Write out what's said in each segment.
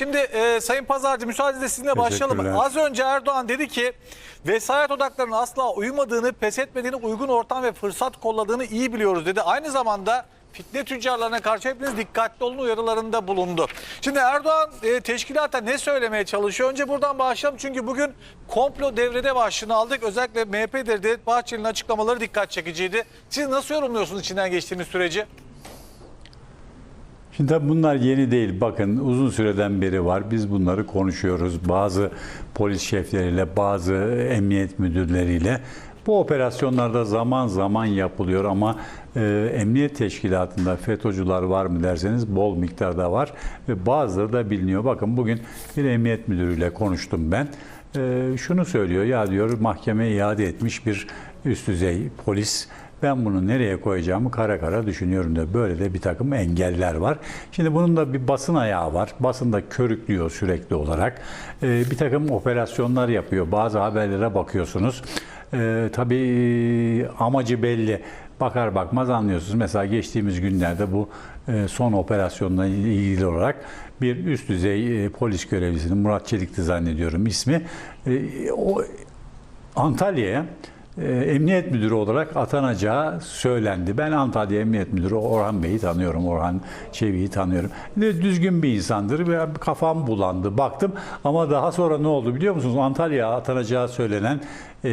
Şimdi e, Sayın Pazarcı müsaadenizle sizinle başlayalım. Az önce Erdoğan dedi ki vesayet odaklarının asla uymadığını, pes etmediğini, uygun ortam ve fırsat kolladığını iyi biliyoruz dedi. Aynı zamanda fitne tüccarlarına karşı hepiniz dikkatli olun uyarılarında bulundu. Şimdi Erdoğan e, teşkilata ne söylemeye çalışıyor? Önce buradan başlayalım çünkü bugün komplo devrede başlığını aldık. Özellikle MHP lideri Devlet Bahçeli'nin açıklamaları dikkat çekiciydi. Siz nasıl yorumluyorsunuz içinden geçtiğimiz süreci? Şimdi bunlar yeni değil. Bakın uzun süreden beri var. Biz bunları konuşuyoruz. Bazı polis şefleriyle, bazı emniyet müdürleriyle. Bu operasyonlarda zaman zaman yapılıyor ama e, emniyet teşkilatında FETÖ'cüler var mı derseniz bol miktarda var ve bazıları da biliniyor. Bakın bugün bir emniyet müdürüyle konuştum ben. E, şunu söylüyor ya diyor mahkemeye iade etmiş bir üst düzey polis ben bunu nereye koyacağımı kara kara düşünüyorum da böyle de bir takım engeller var. Şimdi bunun da bir basın ayağı var. Basında körüklüyor sürekli olarak. Ee, bir takım operasyonlar yapıyor. Bazı haberlere bakıyorsunuz. Ee, tabii amacı belli. Bakar bakmaz anlıyorsunuz. Mesela geçtiğimiz günlerde bu e, son operasyonla ilgili olarak bir üst düzey e, polis görevlisinin Murat Çelik'ti zannediyorum ismi. E, o Antalya'ya e, emniyet müdürü olarak atanacağı söylendi. Ben Antalya Emniyet Müdürü Orhan Bey'i tanıyorum, Orhan Çevik'i tanıyorum. Düzgün bir insandır ve kafam bulandı. Baktım ama daha sonra ne oldu biliyor musunuz? Antalya'ya atanacağı söylenen e,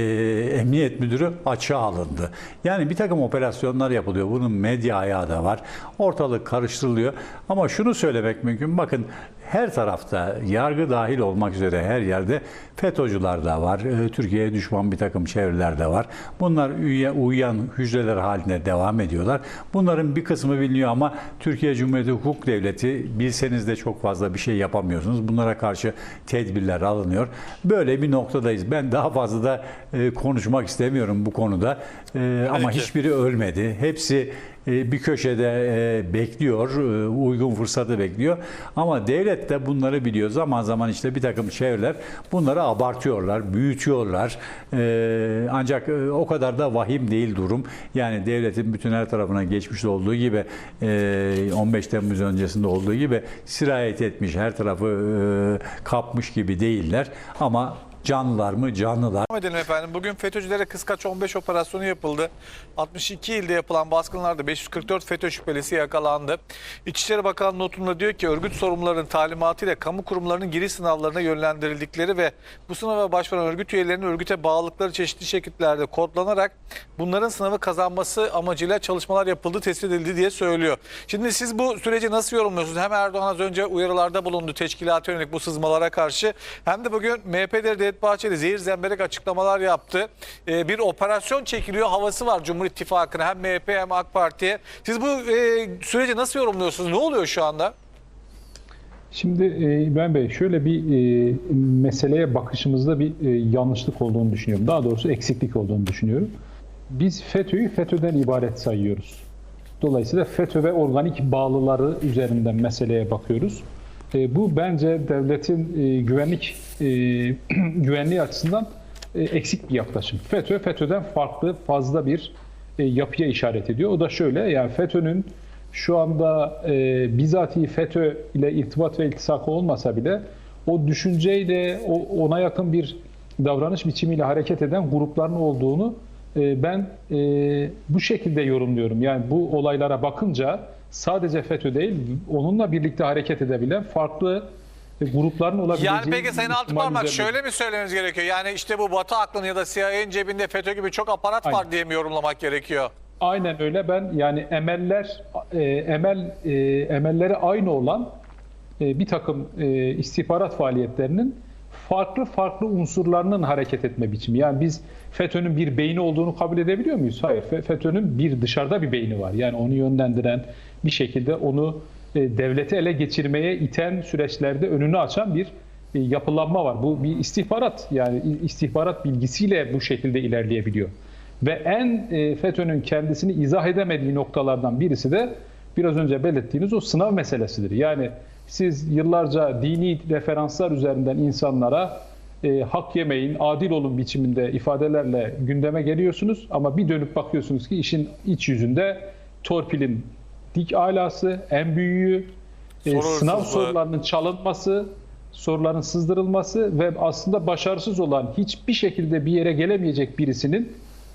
emniyet müdürü açığa alındı. Yani bir takım operasyonlar yapılıyor. Bunun medya ayağı da var. Ortalık karıştırılıyor. Ama şunu söylemek mümkün. Bakın her tarafta yargı dahil olmak üzere her yerde FETÖ'cüler de var. e, Türkiye'ye düşman bir takım çevreler de var. Bunlar üye, uyuyan hücreler haline devam ediyorlar. Bunların bir kısmı biliniyor ama Türkiye Cumhuriyeti Hukuk Devleti bilseniz de çok fazla bir şey yapamıyorsunuz. Bunlara karşı tedbirler alınıyor. Böyle bir noktadayız. Ben daha fazla da e, konuşmak istemiyorum bu konuda. E, ama hiçbiri ölmedi. Hepsi e, bir köşede e, bekliyor, e, uygun fırsatı bekliyor. Ama devlet de bunları biliyor. Zaman zaman işte bir takım çevreler bunları abartıyorlar, büyütüyorlar. E, Ancak e, o kadar da vahim değil durum. Yani devletin bütün her tarafına geçmiş olduğu gibi e, 15 Temmuz öncesinde olduğu gibi sirayet etmiş, her tarafı e, kapmış gibi değiller. Ama canlılar mı? Canlılar. Devam edelim efendim. Bugün FETÖ'cülere kıskaç 15 operasyonu yapıldı. 62 ilde yapılan baskınlarda 544 FETÖ şüphelisi yakalandı. İçişleri Bakanlığı notunda diyor ki örgüt sorumlularının talimatıyla kamu kurumlarının giriş sınavlarına yönlendirildikleri ve bu sınava başvuran örgüt üyelerinin örgüte bağlılıkları çeşitli şekillerde kodlanarak bunların sınavı kazanması amacıyla çalışmalar yapıldı, tespit edildi diye söylüyor. Şimdi siz bu süreci nasıl yorumluyorsunuz? Hem Erdoğan az önce uyarılarda bulundu teşkilata yönelik bu sızmalara karşı hem de bugün MHP lideri Devlet Bahçeli zehir zemberek açıklamalar yaptı. Ee, bir operasyon çekiliyor havası var Cumhur İttifakı'na hem MHP hem AK Parti'ye. Siz bu e, süreci nasıl yorumluyorsunuz? Ne oluyor şu anda? Şimdi e, İbrahim Bey şöyle bir e, meseleye bakışımızda bir yanlışlık olduğunu düşünüyorum. Daha doğrusu eksiklik olduğunu düşünüyorum. Biz FETÖ'yü FETÖ'den ibaret sayıyoruz. Dolayısıyla FETÖ ve organik bağlıları üzerinden meseleye bakıyoruz. E, bu bence devletin e, güvenlik e, güvenliği açısından e, eksik bir yaklaşım. FETÖ, FETÖ'den farklı fazla bir e, yapıya işaret ediyor. O da şöyle, yani FETÖ'nün şu anda e, bizatihi FETÖ ile irtibat ve iltisakı olmasa bile o düşünceyle, o, ona yakın bir davranış biçimiyle hareket eden grupların olduğunu e, ben e, bu şekilde yorumluyorum. Yani bu olaylara bakınca sadece FETÖ değil, onunla birlikte hareket edebilen farklı grupların olabileceği... Yani peki Sayın Altıparmak şöyle mi söylememiz gerekiyor? Yani işte bu Batı aklının ya da CIA'nin cebinde FETÖ gibi çok aparat var Aynen. diye mi yorumlamak gerekiyor? Aynen öyle. Ben yani emeller e, emel e, emelleri aynı olan e, bir takım e, istihbarat faaliyetlerinin farklı farklı unsurlarının hareket etme biçimi. Yani biz FETÖ'nün bir beyni olduğunu kabul edebiliyor muyuz? Hayır. Fe- FETÖ'nün bir dışarıda bir beyni var. Yani onu yönlendiren bir şekilde onu e, devleti ele geçirmeye iten süreçlerde önünü açan bir e, yapılanma var. Bu bir istihbarat yani istihbarat bilgisiyle bu şekilde ilerleyebiliyor. Ve en e, FETÖ'nün kendisini izah edemediği noktalardan birisi de biraz önce belirttiğiniz o sınav meselesidir. Yani siz yıllarca dini referanslar üzerinden insanlara e, hak yemeyin, adil olun biçiminde ifadelerle gündeme geliyorsunuz ama bir dönüp bakıyorsunuz ki işin iç yüzünde torpilin dik alası, en büyüğü, e, sınav sorularının çalınması, soruların sızdırılması ve aslında başarısız olan hiçbir şekilde bir yere gelemeyecek birisinin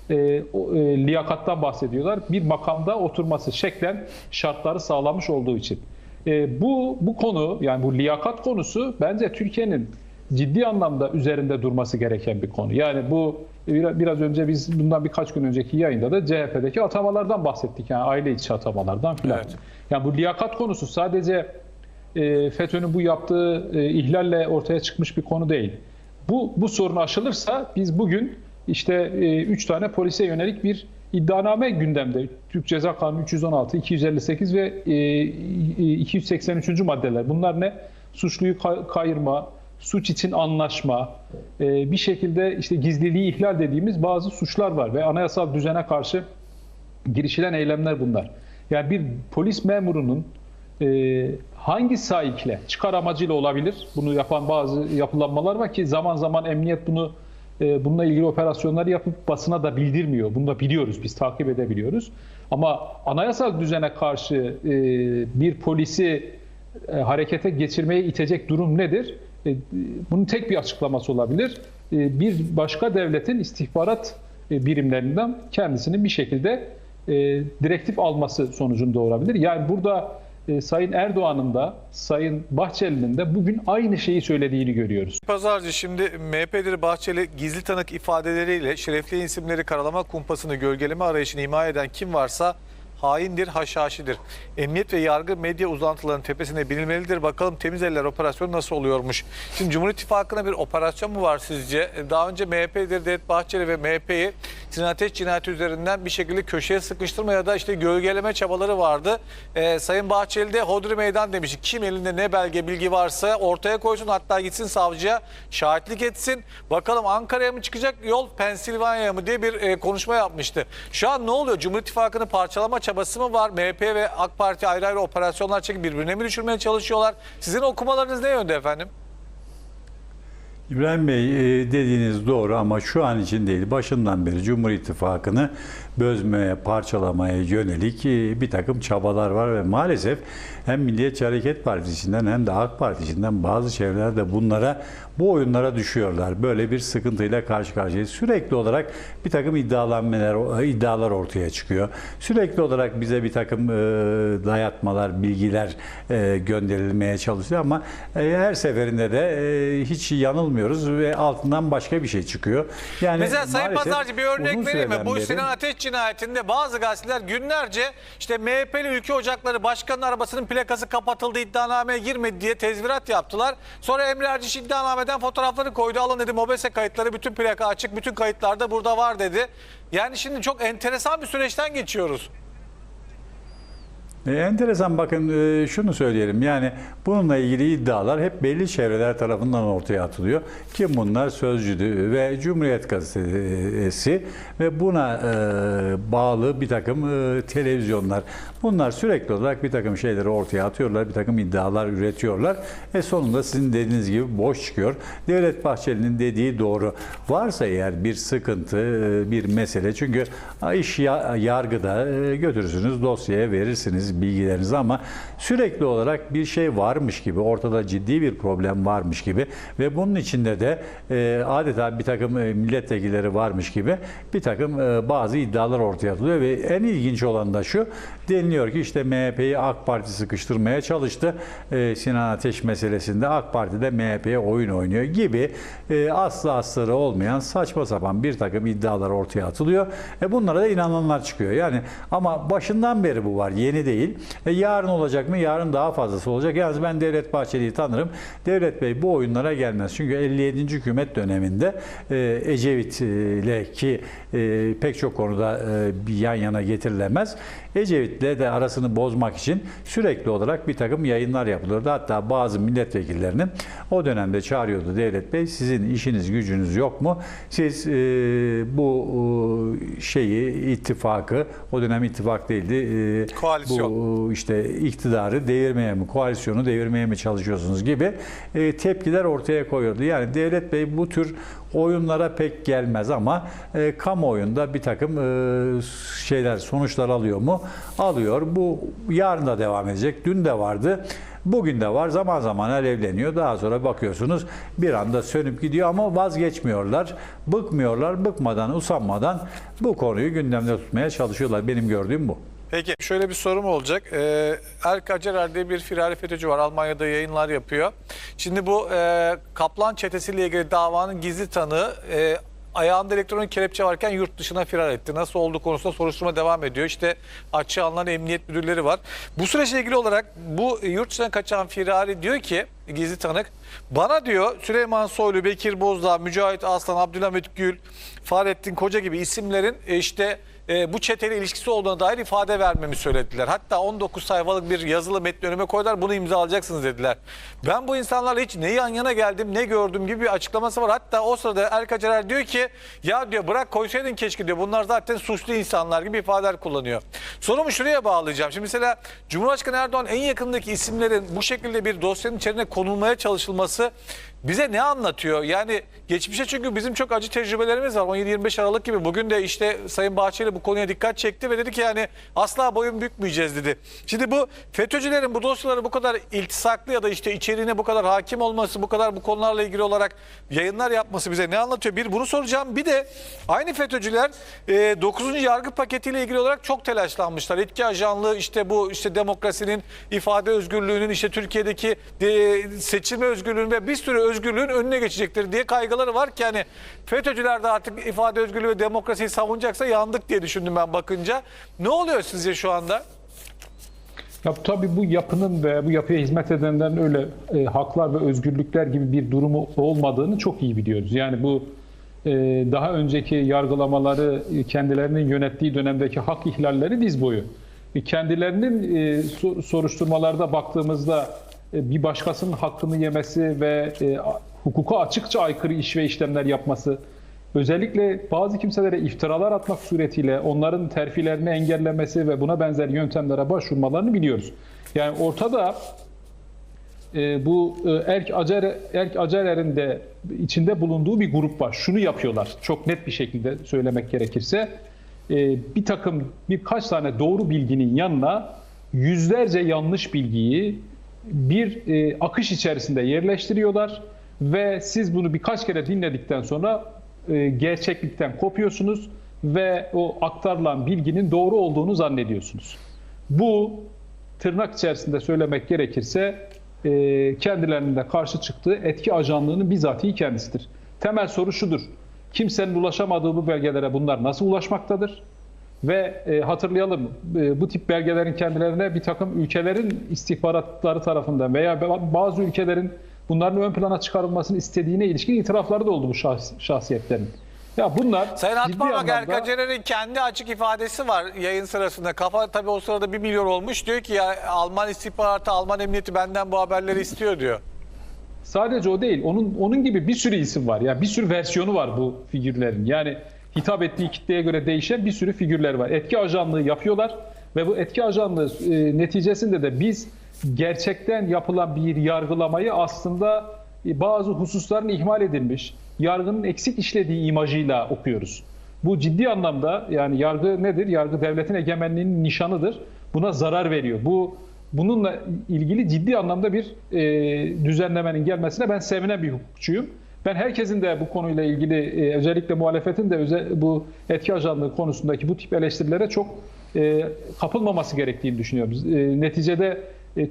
e, e, liyakattan bahsediyorlar. Bir makamda oturması şeklen şartları sağlamış olduğu için. E, bu bu konu yani bu liyakat konusu bence Türkiye'nin ciddi anlamda üzerinde durması gereken bir konu. Yani bu biraz, önce biz bundan birkaç gün önceki yayında da CHP'deki atamalardan bahsettik. Yani aile içi atamalardan filan. Evet. Yani bu liyakat konusu sadece e, FETÖ'nün bu yaptığı e, ihlalle ortaya çıkmış bir konu değil. Bu bu sorun aşılırsa biz bugün işte e, üç tane polise yönelik bir iddianame gündemde. Türk Ceza Kanunu 316, 258 ve e, 283. maddeler. Bunlar ne? Suçluyu kay- kayırma, suç için anlaşma, e, bir şekilde işte gizliliği ihlal dediğimiz bazı suçlar var ve anayasal düzene karşı girişilen eylemler bunlar. Yani bir polis memurunun e, hangi sahikle, çıkar amacıyla olabilir? Bunu yapan bazı yapılanmalar var ki zaman zaman emniyet bunu e, bununla ilgili operasyonları yapıp basına da bildirmiyor. Bunu da biliyoruz, biz takip edebiliyoruz. Ama anayasal düzene karşı e, bir polisi e, harekete geçirmeye itecek durum nedir? E, bunun tek bir açıklaması olabilir. E, bir başka devletin istihbarat e, birimlerinden kendisini bir şekilde e, direktif alması sonucunu doğurabilir. Yani burada e, Sayın Erdoğan'ın da Sayın Bahçeli'nin de bugün aynı şeyi söylediğini görüyoruz. Pazarcı şimdi MHP lideri Bahçeli gizli tanık ifadeleriyle şerefli isimleri karalama kumpasını gölgeleme arayışını himaye eden kim varsa haindir, haşhaşidir. Emniyet ve yargı medya uzantılarının tepesine binilmelidir. Bakalım temiz eller operasyonu nasıl oluyormuş. Şimdi Cumhur İttifakı'na bir operasyon mu var sizce? Daha önce MHP lideri Devlet Bahçeli ve MHP'yi Sinan cinayeti üzerinden bir şekilde köşeye sıkıştırma ya da işte gölgeleme çabaları vardı. Ee, Sayın Bahçeli de hodri meydan demiş. Kim elinde ne belge bilgi varsa ortaya koysun hatta gitsin savcıya şahitlik etsin. Bakalım Ankara'ya mı çıkacak yol Pensilvanya'ya mı diye bir e, konuşma yapmıştı. Şu an ne oluyor? Cumhur İttifakı'nı parçalama çabası mı var? MHP ve AK Parti ayrı ayrı operasyonlar çekip birbirine mi düşürmeye çalışıyorlar? Sizin okumalarınız ne yönde efendim? İbrahim Bey e, dediğiniz doğru ama şu an için değil. Başından beri Cumhur İttifakı'nı bözmeye, parçalamaya yönelik e, bir takım çabalar var ve maalesef hem Milliyetçi Hareket Partisi'nden hem de AK Partisi'nden bazı çevreler de bunlara bu oyunlara düşüyorlar. Böyle bir sıkıntıyla karşı karşıyayız. Sürekli olarak bir takım iddialanmalar, iddialar ortaya çıkıyor. Sürekli olarak bize bir takım e, dayatmalar, bilgiler gönderilmeye çalışıyor ama her seferinde de hiç yanılmıyoruz ve altından başka bir şey çıkıyor. Yani Mesela Sayın Pazarcı bir örnek vereyim mi? Bu Sinan Ateş cinayetinde bazı gazeteler günlerce işte MHP'li ülke ocakları başkanın arabasının plakası kapatıldı iddianameye girmedi diye tezvirat yaptılar. Sonra Emre Erciş iddianameden fotoğrafları koydu. Alın dedi MOBESE kayıtları bütün plaka açık bütün kayıtlarda burada var dedi. Yani şimdi çok enteresan bir süreçten geçiyoruz. E, enteresan bakın e, şunu söyleyelim yani bununla ilgili iddialar hep belli çevreler tarafından ortaya atılıyor. Kim bunlar? Sözcüdü ve Cumhuriyet Gazetesi ve buna e, bağlı bir takım e, televizyonlar. Bunlar sürekli olarak bir takım şeyleri ortaya atıyorlar, bir takım iddialar üretiyorlar. E sonunda sizin dediğiniz gibi boş çıkıyor. Devlet Bahçeli'nin dediği doğru. Varsa eğer bir sıkıntı, bir mesele çünkü iş ya- yargıda götürürsünüz, dosyaya verirsiniz bilgilerinizi ama sürekli olarak bir şey varmış gibi, ortada ciddi bir problem varmış gibi ve bunun içinde de e, adeta bir takım e, milletvekilleri varmış gibi bir takım e, bazı iddialar ortaya atılıyor ve en ilginç olan da şu deniliyor ki işte MHP'yi AK Parti sıkıştırmaya çalıştı. E, Sinan Ateş meselesinde AK Parti de MHP'ye oyun oynuyor gibi e, aslı astarı olmayan saçma sapan bir takım iddialar ortaya atılıyor. E, bunlara da inananlar çıkıyor. Yani ama başından beri bu var. Yeni değil. E, yarın olacak mı? Yarın daha fazlası olacak. Yalnız ben Devlet Bahçeli'yi tanırım. Devlet Bey bu oyunlara gelmez. Çünkü 57. hükümet döneminde e, Ecevit ile ki e, pek çok konuda e, yan yana getirilemez. Ecevit'le de arasını bozmak için sürekli olarak bir takım yayınlar yapılırdı. Hatta bazı milletvekillerinin o dönemde çağırıyordu Devlet Bey sizin işiniz gücünüz yok mu? Siz e, bu e, şeyi ittifakı o dönem ittifak değildi. e, Koalisyon. Bu işte iktidarı devirmeye mi, koalisyonu devirmeye mi çalışıyorsunuz gibi e, tepkiler ortaya koyuyordu. Yani Devlet Bey bu tür oyunlara pek gelmez ama e, kamuoyunda bir takım e, şeyler, sonuçlar alıyor mu? Alıyor. Bu yarın da devam edecek. Dün de vardı. Bugün de var zaman zaman alevleniyor. Daha sonra bakıyorsunuz bir anda sönüp gidiyor ama vazgeçmiyorlar. Bıkmıyorlar. Bıkmadan, usanmadan bu konuyu gündemde tutmaya çalışıyorlar. Benim gördüğüm bu. Peki şöyle bir sorum olacak. Ee, Erk Acerer diye bir firari FETÖ'cü var. Almanya'da yayınlar yapıyor. Şimdi bu e, Kaplan çetesiyle ilgili davanın gizli tanığı e, ayağında elektronik kelepçe varken yurt dışına firar etti. Nasıl olduğu konusunda soruşturma devam ediyor. İşte açığa alınan emniyet müdürleri var. Bu süreçle ilgili olarak bu yurt dışına kaçan firari diyor ki gizli tanık bana diyor Süleyman Soylu, Bekir Bozdağ, Mücahit Aslan, Abdülhamit Gül, Fahrettin Koca gibi isimlerin e, işte e, bu çeteyle ilişkisi olduğuna dair ifade vermemi söylediler. Hatta 19 sayfalık bir yazılı metni önüme koydular. Bunu imzalayacaksınız dediler. Ben bu insanlarla hiç ne yan yana geldim ne gördüm gibi bir açıklaması var. Hatta o sırada Erkaçerer diyor ki ya diyor bırak koysaydın keşke diyor. Bunlar zaten suçlu insanlar gibi ifadeler kullanıyor. Sorumu şuraya bağlayacağım. Şimdi mesela Cumhurbaşkanı Erdoğan en yakındaki isimlerin bu şekilde bir dosyanın içerisine konulmaya çalışılması bize ne anlatıyor? Yani geçmişe çünkü bizim çok acı tecrübelerimiz var. 17-25 Aralık gibi bugün de işte Sayın Bahçeli bu konuya dikkat çekti ve dedi ki yani asla boyun bükmeyeceğiz dedi. Şimdi bu FETÖ'cülerin bu dosyaları bu kadar iltisaklı ya da işte içeriğine bu kadar hakim olması, bu kadar bu konularla ilgili olarak yayınlar yapması bize ne anlatıyor? Bir bunu soracağım. Bir de aynı FETÖ'cüler e, 9. yargı paketiyle ilgili olarak çok telaşlanmışlar. İtki ajanlığı işte bu işte demokrasinin, ifade özgürlüğünün işte Türkiye'deki e, seçilme özgürlüğünün ve bir sürü özgürlüğün önüne geçecektir diye kaygıları var ki hani FETÖ'cüler de artık ifade özgürlüğü ve demokrasiyi savunacaksa yandık diye düşündüm ben bakınca. Ne oluyor sizce şu anda? Ya tabii bu yapının ve bu yapıya hizmet edenlerin öyle e, haklar ve özgürlükler gibi bir durumu olmadığını çok iyi biliyoruz. Yani bu e, daha önceki yargılamaları e, kendilerinin yönettiği dönemdeki hak ihlalleri diz boyu. E, kendilerinin e, so- soruşturmalarda baktığımızda bir başkasının hakkını yemesi ve e, hukuka açıkça aykırı iş ve işlemler yapması, özellikle bazı kimselere iftiralar atmak suretiyle onların terfilerini engellemesi ve buna benzer yöntemlere başvurmalarını biliyoruz. Yani ortada e, bu e, Erk Acer Erk Acerer'in de içinde bulunduğu bir grup var. Şunu yapıyorlar. Çok net bir şekilde söylemek gerekirse e, bir takım birkaç tane doğru bilginin yanına yüzlerce yanlış bilgiyi bir e, akış içerisinde yerleştiriyorlar ve siz bunu birkaç kere dinledikten sonra e, gerçeklikten kopuyorsunuz ve o aktarılan bilginin doğru olduğunu zannediyorsunuz. Bu tırnak içerisinde söylemek gerekirse e, kendilerinin de karşı çıktığı etki ajanlığının bizatihi kendisidir. Temel soru şudur. Kimsenin ulaşamadığı bu belgelere bunlar nasıl ulaşmaktadır? Ve e, hatırlayalım e, bu tip belgelerin kendilerine bir takım ülkelerin istihbaratları tarafından veya bazı ülkelerin bunların ön plana çıkarılmasını istediğine ilişkin itirafları da oldu bu şahs- şahsiyetlerin. Ya bunlar Sayın anlamda- Erkacerer'in kendi açık ifadesi var yayın sırasında. Kafa tabii o sırada bir milyon olmuş. Diyor ki ya Alman istihbaratı, Alman emniyeti benden bu haberleri istiyor diyor. Sadece o değil. Onun onun gibi bir sürü isim var. Yani bir sürü versiyonu var bu figürlerin. Yani hitap ettiği kitleye göre değişen bir sürü figürler var. Etki ajanlığı yapıyorlar ve bu etki ajanlığı e, neticesinde de biz gerçekten yapılan bir yargılamayı aslında e, bazı hususların ihmal edilmiş, yargının eksik işlediği imajıyla okuyoruz. Bu ciddi anlamda yani yargı nedir? Yargı devletin egemenliğinin nişanıdır. Buna zarar veriyor. Bu bununla ilgili ciddi anlamda bir e, düzenlemenin gelmesine ben sevinen bir hukukçuyum. Ben herkesin de bu konuyla ilgili e, özellikle muhalefetin de bu etki ajanlığı konusundaki bu tip eleştirilere çok e, kapılmaması gerektiğini düşünüyorum. E, neticede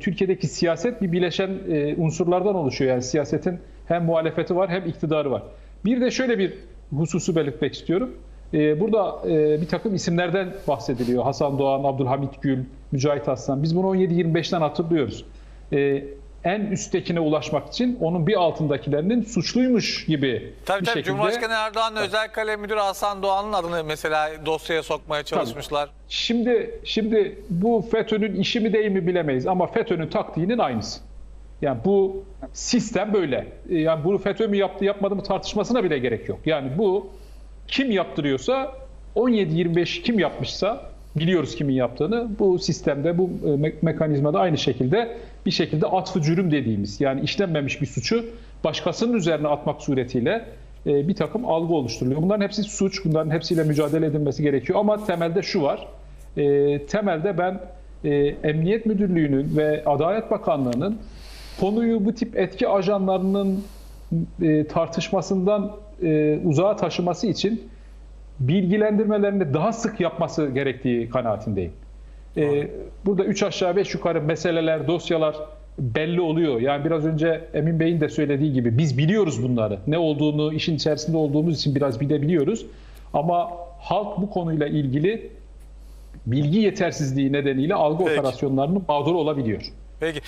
Türkiye'deki siyaset bir bileşen unsurlardan oluşuyor. Yani siyasetin hem muhalefeti var hem iktidarı var. Bir de şöyle bir hususu belirtmek istiyorum. Burada bir takım isimlerden bahsediliyor. Hasan Doğan, Abdülhamit Gül, Mücahit Aslan. Biz bunu 17-25'ten hatırlıyoruz. En üsttekine ulaşmak için onun bir altındakilerinin suçluymuş gibi Tabii bir tabii şekilde... Cumhurbaşkanı Erdoğan'ın özel kalem müdürü Hasan Doğan'ın adını mesela dosyaya sokmaya çalışmışlar. Şimdi şimdi bu FETÖ'nün işi mi değil mi bilemeyiz ama FETÖ'nün taktiğinin aynısı. Yani bu sistem böyle. Ee, Yani bunu FETÖ mü yaptı yapmadı mı tartışmasına bile gerek yok. Yani bu kim yaptırıyorsa 17-25 kim yapmışsa biliyoruz kimin yaptığını. Bu sistemde bu e, me- mekanizmada aynı şekilde bir şekilde atfı cürüm dediğimiz yani işlenmemiş bir suçu başkasının üzerine atmak suretiyle e, bir takım algı oluşturuluyor. Bunların hepsi suç. Bunların hepsiyle mücadele edilmesi gerekiyor. Ama temelde şu var. E, temelde ben e, Emniyet Müdürlüğü'nün ve Adalet Bakanlığı'nın konuyu bu tip etki ajanlarının e, tartışmasından e, uzağa taşıması için bilgilendirmelerini daha sık yapması gerektiği kanaatindeyim. E, burada üç aşağı beş yukarı meseleler, dosyalar belli oluyor. Yani biraz önce Emin Bey'in de söylediği gibi biz biliyoruz bunları. Ne olduğunu, işin içerisinde olduğumuz için biraz bilebiliyoruz. Ama halk bu konuyla ilgili bilgi yetersizliği nedeniyle algı Peki. operasyonlarının mağdur olabiliyor. Peki.